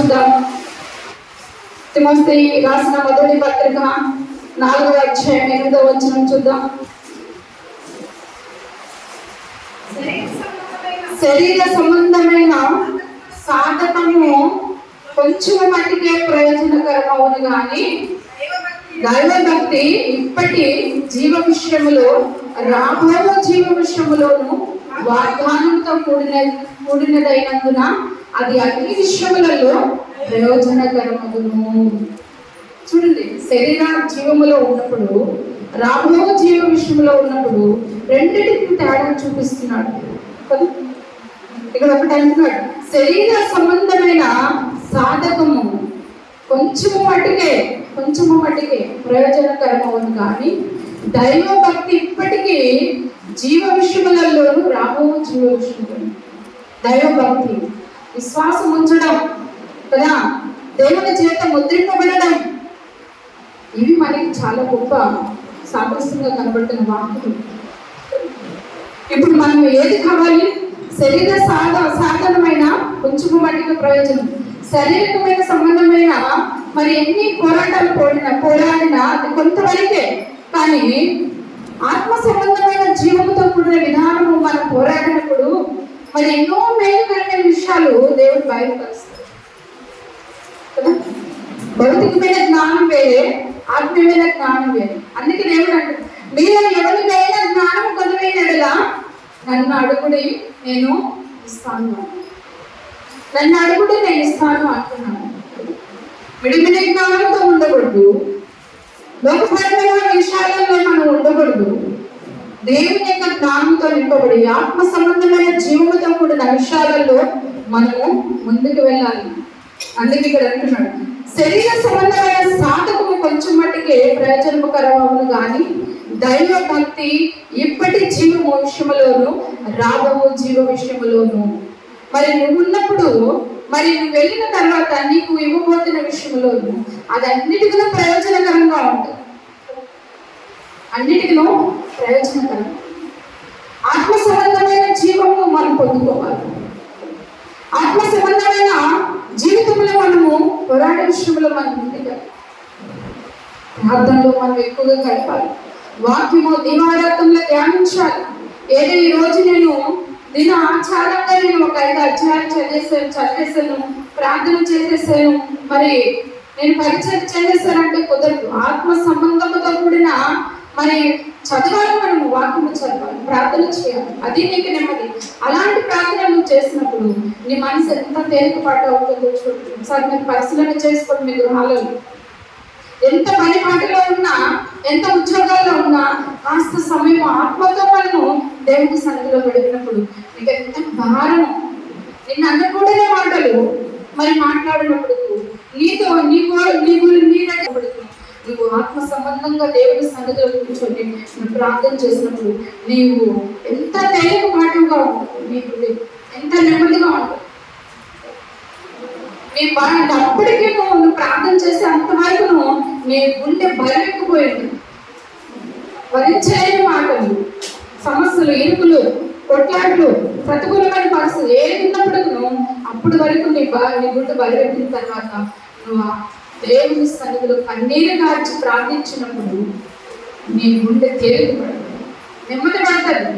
చూద్దాం తిమోస్త్రీ రాసిన మొదటి పత్రిక నాలుగవ అధ్యాయం ఎనిమిదవ వచ్చిన చూద్దాం. శరీర సంబంధమైన సాధకము కొంచెం మట్టికే ప్రయోజనకరమవును కానీ దైవభక్తి ఇప్పటి జీవ విషయంలో రాబోయే జీవ విషయములోను వాగ్దానంతో కూడిన కూడినదైనందున అది అన్ని విషయములలో ప్రయోజనకరమగును. చూడండి శరీర జీవములో ఉన్నప్పుడు రాబో జీవ విషయంలో ఉన్నప్పుడు రెండింటికి తేడా చూపిస్తున్నాడు. ఇక్కడ ఒకటి అంటున్నాడు శరీర సంబంధమైన సాధకము కొంచెము మట్టుకే కొంచెము మట్టుకే ప్రయోజనకరమవును కానీ దైవ భక్తి ఇప్పటికీ జీవ విషయములలోనూ రాబో జీవ విషయములు. దైవ భక్తి విశ్వాసం ఉంచడం కదా? దేవుని చేత ముద్రింపబడడం. ఇవి మనకి చాలా గొప్ప సాదృశ్యంగా కనబడుతున్న వాక్యం ఇప్పుడు మనం ఏది కావాలి? శరీర సాధ సాధనమైన కొంచెం మట్టికి ప్రయోజనం. శారీరకమైన సంబంధమైన మరి ఎన్ని పోరాటాలు పోడిన పోరాడిన కొంతవరకే కానీ ఆత్మ సంబంధమైన జీవంతో కూడిన విధానము మనం పోరాడినప్పుడు మరి ఎన్నో మేలుకరమైన విషయాలు దేవుడు బయలుపరుస్తాడు. భౌతికమైన జ్ఞానం వేరే ఆత్మీయమైన జ్ఞానం వేరే. అందుకే దేవుడు అంటాడు మీరు ఎవరికైనా జ్ఞానం కొలువైనడుగా నన్ను అడుగుడి నేను ఇస్తాను. నన్ను అడుగుడి నేను ఇస్తాను అంటున్నాను విడిమిన జ్ఞానంతో ఉండకూడదు. లోకపరమైన విషయాలలో మనం ఉండకూడదు. దేవుని యొక్క జ్ఞానంతో నింపబడి ఆత్మ సంబంధమైన జీవముతో కూడిన విషయాలలో మనము ముందుకు వెళ్ళాలి. అందుకే ఇక్కడ అంటున్నాడు. శరీర సంబంధమైన సాధకము కొంచెం మట్టుకే ప్రయోజనకరమవును కానీ దైవ భక్తి ఇప్పటి జీవ విషయంలోను రాబో జీవ విషయంలోను మరి నువ్వు ఉన్నప్పుడు మరి నువ్వు వెళ్ళిన తర్వాత నీకు ఇవ్వబోతున్న విషయంలో అది అన్నిటికీ ప్రయోజనకరంగా ఉంటుంది. అన్నిటికీ ప్రయోజనకరం ఆత్మ సంబంధమైన జీవము మనం పొందుకోవాలి. ఆత్మ సంబంధమైన జీవితంలో మనము పోరాట విషయంలో మనం ముందుగా ప్రార్థనలో మనం ఎక్కువగా గడపాలి. వాక్యము దివారాత్రంలో ధ్యానించాలి. ఏదో ఈ రోజు నేను నేను ఆచారంగా నేను ఒక ఐదు అధ్యాయాలు చదివేసాను చదివేసాను ప్రార్థన చేసేసాను మరి నేను పరిచయం చేసేసానంటే కుదరదు. ఆత్మ సంబంధంతో కూడిన మరి చదవాలి మనము వాక్యము చదవాలి ప్రార్థన చేయాలి. అది నీకు నెమ్మది. అలాంటి ప్రార్థన నువ్వు చేసినప్పుడు నీ మనసు ఎంత తేలికపాటు అవుతుందో చూడండి సార్ మీరు పరిశీలన చేసుకోండి మీ గృహాలలో. ఎంత పని పాటలో ఉన్నా ఎంత ఉద్యోగాల్లో ఉన్నా కాస్త సమయం ఆత్మతో మనము దేవుని సన్నిధిలో గడిపినప్పుడు నీకు ఎంత భారం. నిన్ను అనకూడని మాటలు మరి మాట్లాడినప్పుడు నీతో నీ నీ గురి నీ దగ్గర నువ్వు ఆత్మ సంబంధంగా దేవుని సన్నిధిలో కూర్చొని నువ్వు ప్రార్థన చేసినప్పుడు నీవు ఎంత తేలికపాటుగా ఉంటావు నీ హృదయం ఎంత నెమ్మదిగా ఉంటుంది నీ బాగా అప్పటికే నువ్వు ప్రార్థన చేసే అంతవరకు నువ్వు నీ గుండె బలమెక్కిపోయింది. భరించలేని మాటలు సమస్యలు ఇరుకులు కొట్లాట్లు ప్రతికూలమైన పరిస్థితులు ఏది ఉన్నప్పుడు అప్పటి వరకు నీ బా నీ గుండె బలపెట్టిన తర్వాత నువ్వు దేవుని సన్నిధిలో కన్నీరు కార్చి ప్రార్థించినప్పుడు నీ గుండె తేలికపడదు. నెమ్మది పడుతుంది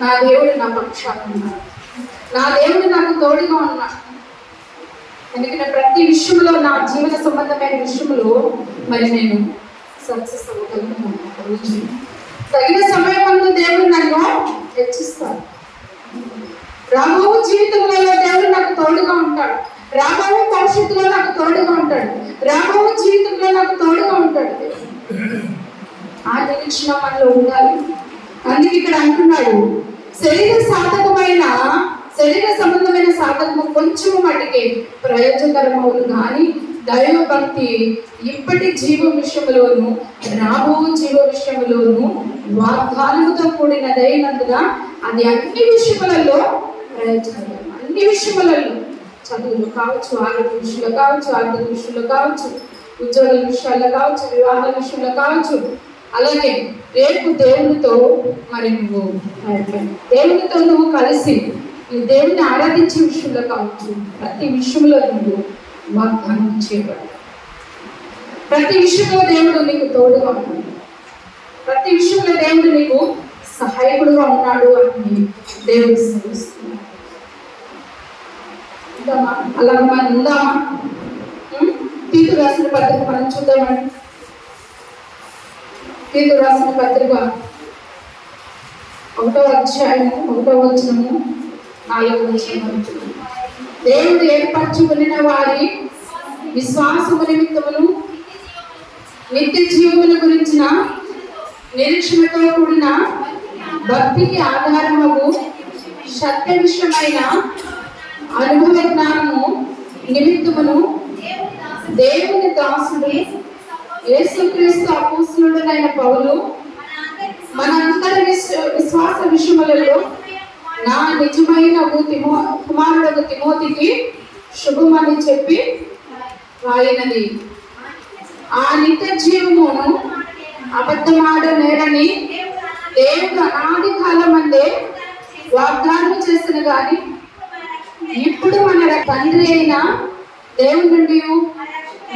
నా దేవుడు నా పక్షాలు ఉన్నాడు. నా దేవుడు నాకు తోడుగా ఉన్నాడు. ఎందుకంటే ప్రతి విషయంలో నా జీవన సంబంధమైన విషయంలో మరి నేను సక్సెస్ అవ్వగలుగుతున్నాను తగిన సమయం దేవుడు నన్ను హెచ్చిస్తాడు. రాబో జీవితంలో దేవుడు నాకు తోడుగా ఉంటాడు. రాబో భవిష్యత్తులో నాకు తోడుగా ఉంటాడు. రాబో జీవితంలో నాకు తోడుగా ఉంటాడు. ఆ నిరీక్షణ మనలో ఉండాలి. అందుకే ఇక్కడ అంటున్నాడు శరీర సాధకమైన శరీర సంబంధమైన సాధనము కొంచెము మటుకే ప్రయోజనకరమవును. కానీ దైవ భక్తి ఇప్పటి జీవ విషయములోను రాబో జీవ విషయములోను వాగ్దానముతో కూడినదైనందున అది అన్ని విషయములలో ప్రయోజనం అన్ని విషయములలో చదువులు కావచ్చు ఆరోగ్య విషయంలో కావచ్చు ఆర్థిక విషయంలో కావచ్చు ఉద్యోగుల విషయాల్లో కావచ్చు వివాహాల విషయంలో కావచ్చు. అలాగే రేపు దేవునితో మరి నువ్వు దేవునితో నువ్వు కలిసి దేవుని ఆరాధించే విషయంలో కావచ్చు ప్రతి విషయంలో నువ్వు వాగ్దానం చేయబడు ప్రతి విషయంలో దేవుడు నీకు తోడుగా ఉన్నాడు. ప్రతి విషయంలో దేవుడు నీకు సహాయకుడుగా ఉన్నాడు అని దేవుడు శ్రమిస్తున్నాడు ఉందామా అలాగే మనం ఉందామా ఉం? రాసిన పత్రిక మనం చూద్దామండి తీతు రాసిన పత్రిక ఒకటో అధ్యాయము ఒకటో వచనము. ఆ యొక్క విషయం దేవుడు ఏర్పరచుకున్న వారి విశ్వాసము నిమిత్తమును నిత్య జీవముల గురించిన నిరీక్షణతో కూడిన భక్తికి ఆధారము సత్య విషయమైన అనుభవ జ్ఞానము నిమిత్తమును దేవుని దాసుడు యేసుక్రీస్తు అపోస్తులుడైన పౌలు మనందరి విశ్వ- విశ్వాస విషయములలో నా నిజమైన తిమో కుమారుడు తిమోతికి శుభమని చెప్పి రాయినది. ఆ నిత్య జీవమును అబద్ధమాడనేరని దేవుడు అనాది కాలమందే వాగ్దానం చేసిన గాని ఇప్పుడు మన తండ్రి అయిన దేవుని నుండి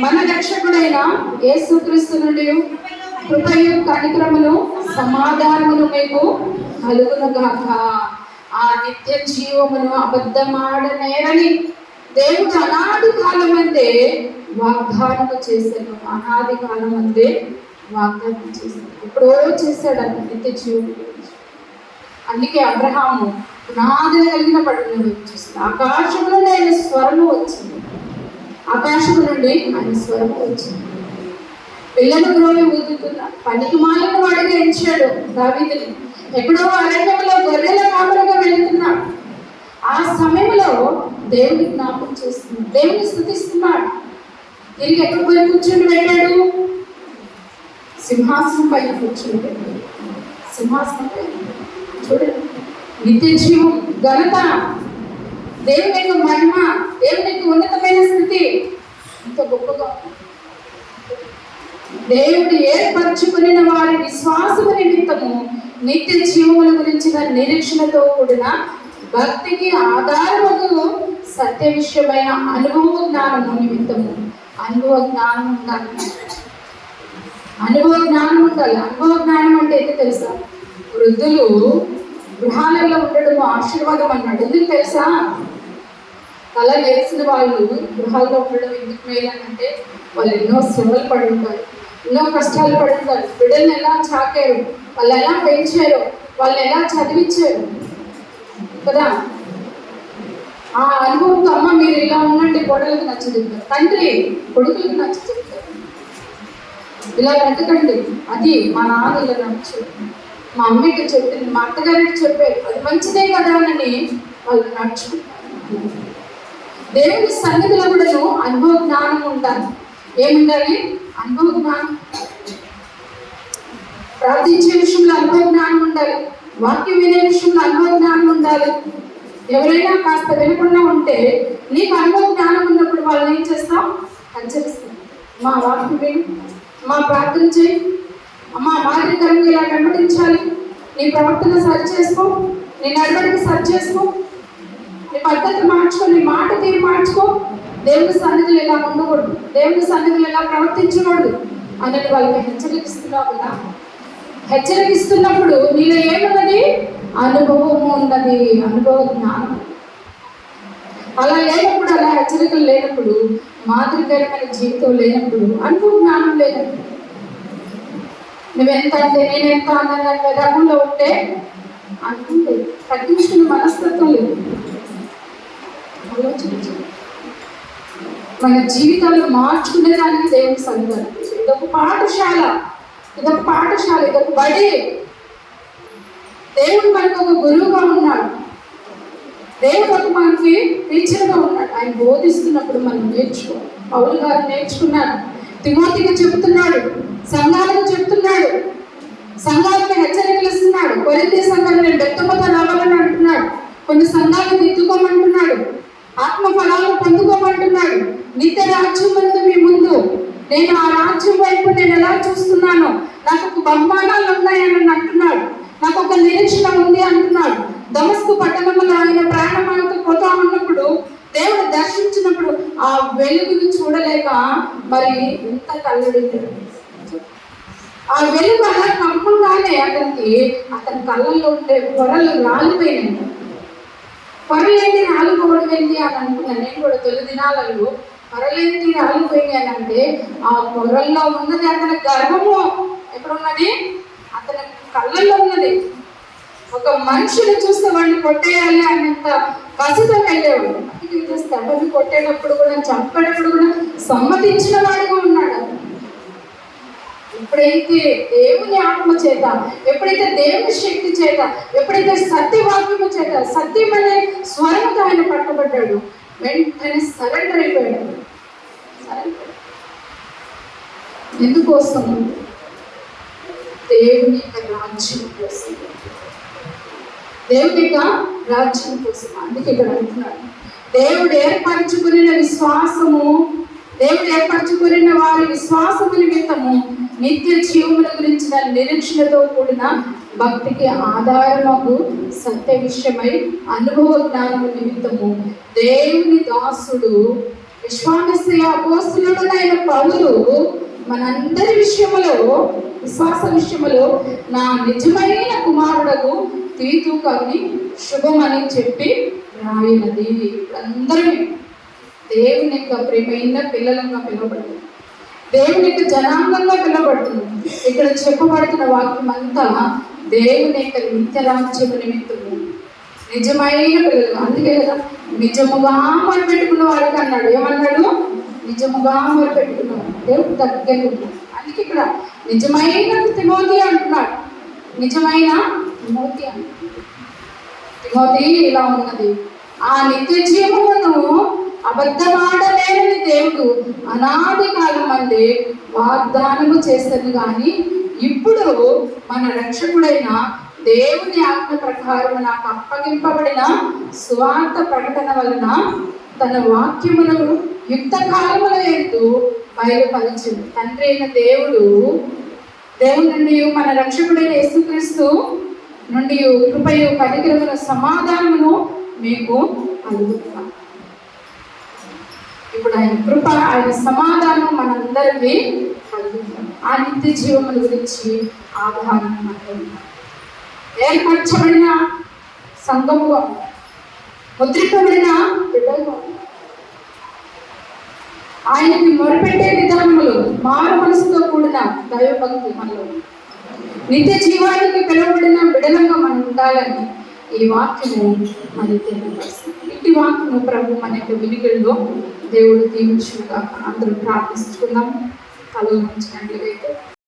మన రక్షకుడైన యేసుక్రీస్తు నుండి కృపయు కనిక్రమును సమాధానమును మీకు కలుగును గాక. ఆ నిత్య జీవమును అబద్ధమాడనేరని దేవుడు అనాది కాలం అంటే వాగ్దానము చేశాను అనాది కాలం అంటే వాగ్దానం చేశాను ఎప్పుడో చేశాడు అన్న నిత్య జీవం అందుకే అబ్రహాము పునాది కలిగిన పడిన చూస్తుంది ఆకాశంలో ఆయన స్వరము వచ్చింది. ఆకాశం నుండి ఆయన స్వరము వచ్చింది. పిల్లలు గ్రోవి ఊదుతున్న పనికి మాలిన వాడిగా ఎంచాడు దావీదుని. ఎక్కడో అరణ్యంలో గొర్రెల కాపలుగా వెళుతున్నాడు ఆ సమయంలో దేవుని జ్ఞాపకం చేస్తున్నాడు. దేవుని స్థుతిస్తున్నాడు. తిరిగి ఎక్కడ పోయి కూర్చుని వెళ్ళాడు? సింహాసనం పైన కూర్చుని వెళ్ళాడు. సింహాసనం పైన. చూడండి నిత్య జీవం ఘనత. దేవుని యొక్క మహిమ దేవుని యొక్క ఉన్నతమైన స్థితి. ఇంత గొప్పగా ఉంది. దేవుడు ఏర్పరచుకుని వారి విశ్వాసము నిమిత్తము నిత్య జీవముల గురించిన నిరీక్షణతో కూడిన భక్తికి ఆధారముకు సత్య విషయమైన అనుభవ జ్ఞానము నిమిత్తము. అనుభవ జ్ఞానం ఉండాలి. అనుభవ జ్ఞానం ఉండాలి. అనుభవ జ్ఞానం అంటే ఏంటి తెలుసా? వృద్ధులు గృహాలలో ఉండడం ఆశీర్వాదం అన్నాడు. ఎందుకు తెలుసా? తల లేచిన వాళ్ళు గృహాల్లో ఉండడం ఎందుకు మేలనంటే వాళ్ళు ఎన్నో శ్రమలు పడి ఉంటారు ఎన్నో కష్టాలు పడుతున్నారు. బిడ్డలను బిడ్డల్ని ఎలా చాకారు? వాళ్ళు ఎలా పెంచారు? వాళ్ళు ఎలా చదివించారు? కదా? ఆ అనుభవంతో అమ్మ మీరు ఇలా ఉండండి కోడలకు నచ్చ చెప్తారు తండ్రి కొడుకులకు నచ్చ చెప్తారు ఇలా బ్రతకండి. అది మా నాన్న ఇలా నచ్చు మా అమ్మకి చెప్పింది మా అత్తగారికి చెప్పారు. అది మంచిదే కదా అని వాళ్ళు నడుచుకుంటారు దేవుని సన్నిధిలో కూడాను అనుభవ జ్ఞానం ఉంటాను ఏముండాలి? అనుభవ జ్ఞానం ప్రార్థించే విషయంలో అనుభవ జ్ఞానం ఉండాలి. వాక్యం వినే విషయంలో అనుభవ జ్ఞానం ఉండాలి. ఎవరైనా కాస్త వినకుండా ఉంటే నీకు అనుభవ జ్ఞానం ఉన్నప్పుడు వాళ్ళని ఏం చేస్తాం హెచ్చరిస్తాం మా వాక్యం విని మా ప్రార్థన చేయి. అమ్మా మాదిరికరంగా ఇలా వెంబడించాలి. నీ ప్రవర్తన సరి చేసుకో. నీ నడవడికి సరి చేసుకో. నీ పద్ధతి మార్చుకో. నీ మాట తీరు మార్చుకో. దేవుని సన్నిధిలో ఇలా ఉండకూడదు? దేవుని సన్నిధిలో ఇలా ప్రవర్తించకూడదు? అన్నట్టు వాళ్ళకి హెచ్చరిస్తున్నావు కదా. హెచ్చరిస్తున్నప్పుడు నీలో ఏమున్నది? అనుభవము ఉన్నది. అనుభవ జ్ఞానం. అలా లేనప్పుడు అలా హెచ్చరికలు లేనప్పుడు మాదిరికరమైన జీవితం లేనప్పుడు అనుభవ జ్ఞానం లేనప్పుడు నువ్వెంత అంటే నేనెంత అన్న రకంలో ఉంటే అనుకుంటే తగ్గించుకునే మనస్తత్వం లేదు. ఆలోచించు. మన జీవితాలు మార్చుకునేదానికి దేవుని సన్నిధానం. ఇదొక పాఠశాల. ఇదొక పాఠశాల. ఇదొక బడి. దేవుడు మనకు ఒక గురువుగా ఉన్నాడు. దేవుడు ఒక మనకి టీచర్గా ఉన్నాడు. ఆయన బోధిస్తున్నప్పుడు మనం నేర్చుకో పౌరులు గారు నేర్చుకున్నాడు తిమోతికి చెప్తున్నాడు. సంఘాలకు చెప్తున్నాడు. సంఘాలకు హెచ్చరికలు ఇస్తున్నాడు. కొరింథీ సంఘాలు నేను బెత్తమతో రావాలని అంటున్నాడు. కొన్ని సంఘాలను దిద్దుకోమంటున్నాడు ఆత్మ ఫలాలను పొందుకోమంటున్నాడు. నిత్య రాజ్యం ముందు మీ ముందు. నేను ఆ రాజ్యం వైపు నేను ఎలా చూస్తున్నాను నాకు ఒక బహుమానాలు ఉన్నాయని అంటున్నాడు. నాకు ఒక నిరీక్షణ ఉంది అంటున్నాడు. దమస్కు పట్టణంలో ఆయన ప్రయాణమాలతో పోతా ఉన్నప్పుడు దేవుడు దర్శించినప్పుడు ఆ వెలుగును చూడలేక మరి ఇంత కళ్ళడింది ఆ వెలుగు అలా కంపంగానే అతనికి అతని కళ్ళల్లో ఉండే పొరలు రాలిపోయినాయి. పొరలేంటి రాలిపోవడం వెళ్ళి అని అనుకున్నాను. నేను కూడా తొలి దినాలలో పొరలేంటి రాలిపోయింది అని అంటే ఆ పొరల్లో ఉన్నది అతని గర్భము ఎక్కడున్నది? అతని కళ్ళల్లో ఉన్నది. ఒక మనిషిని చూస్తే వాడిని కొట్టేయాలి అనేంత కసితో వెళ్ళేవాడు అందుకే చూస్తే అతన్ని కొట్టేటప్పుడు కూడా చంపేటప్పుడు కూడా సమ్మతించిన వాడిగా ఉన్నాడు అతను. ఎప్పుడైతే దేవుని ఆత్మ చేత ఎప్పుడైతే దేవుని శక్తి చేత ఎప్పుడైతే సత్యవాక్యము చేత సత్యం అనే స్వరంతో ఆయన పట్టబడ్డాడు వెంటనే సరెండర్ అయిపోయాడు. ఎందుకోసం? దేవుని యొక్క రాజ్యం కోసం. దేవుని యొక్క రాజ్యం కోసం. అందుకే ఇక్కడ అంటున్నాడు. దేవుడు ఏర్పరచుకుని విశ్వాసము దేవుడు ఏర్పరచుకున్న వారి విశ్వాసము నిమిత్తము నిత్య జీవముల గురించిన నిరీక్షణతో కూడిన భక్తికి ఆధారమగు సత్య విషయమై అనుభవ జ్ఞానము నిమిత్తము. దేవుని దాసుడు విశ్వాసయ అపోస్తులుడైన పౌలు మనందరి విషయములో విశ్వాస విషయములో నా నిజమైన కుమారుడకు తీతూకాన్ని శుభమని చెప్పి రాయినది. అందరం దేవుని యొక్క ప్రేమైన పిల్లలంగా పిలువబడుతుంది. దేవుని యొక్క జనాంగంగా పిలువబడుతుంది. ఇక్కడ చెప్పబడుతున్న వాక్యం అంతా దేవుని యొక్క నిత్యరాజ్యము నిమిత్తము. నిజమైన పిల్లలు అందుకే కదా నిజముగా మొరపెట్టుకున్న వాడికి అన్నాడు. ఏమన్నాడు? నిజముగా మొరపెట్టుకున్నాడు దేవుడు దగ్గర అందుకే ఇక్కడ నిజమైన తిమోతి అంటున్నాడు. నిజమైన తిమోతి అంటున్నాడు. తిమోతి ఇలా ఉన్నది. ఆ నిత్య జీవమును అబద్ధమాడలేని దేవుడు అనాది కాలం మంది వాగ్దానము చేస్తుంది కానీ ఇప్పుడు మన రక్షకుడైన దేవుని ఆజ్ఞ ప్రకారం నాకు అప్పగింపబడిన స్వార్థ ప్రకటన వలన తన వాక్యములను యుక్త కాలముల ఎందు బయలుపరిచింది తండ్రి అయిన దేవుడు దేవుని నుండి మన రక్షకుడైన యేసుక్రీస్తు నుండి కృపయు కనికరముల సమాధానమును మీకు కలుగుతున్నాం ఇప్పుడు ఆయన కృప ఆయన సమాధానం మనందరికీ కలుగుతున్నాం ఆ నిత్య జీవముల గురించి అవగాహన మనకు ఏర్పరచబడిన సంఘముగా ముద్రిపబడిన ముద్రింపబడిన ఆయనకి మొరపెట్టే విధానములు మారు మనసుతో కూడిన దైవభక్తి మనలో. నిత్య జీవానికి పిలువబడిన బిడలంగా మనం ఉండాలని ఈ వాక్యము మరి తెలియజేస్తుంది ఇట్టి వాక్యము ప్రభు మన యొక్క వినికిడిలో దేవుడు దీవించుగా అందరూ ప్రార్థించుకుందాం. కలుగు ఉంచినట్లయితే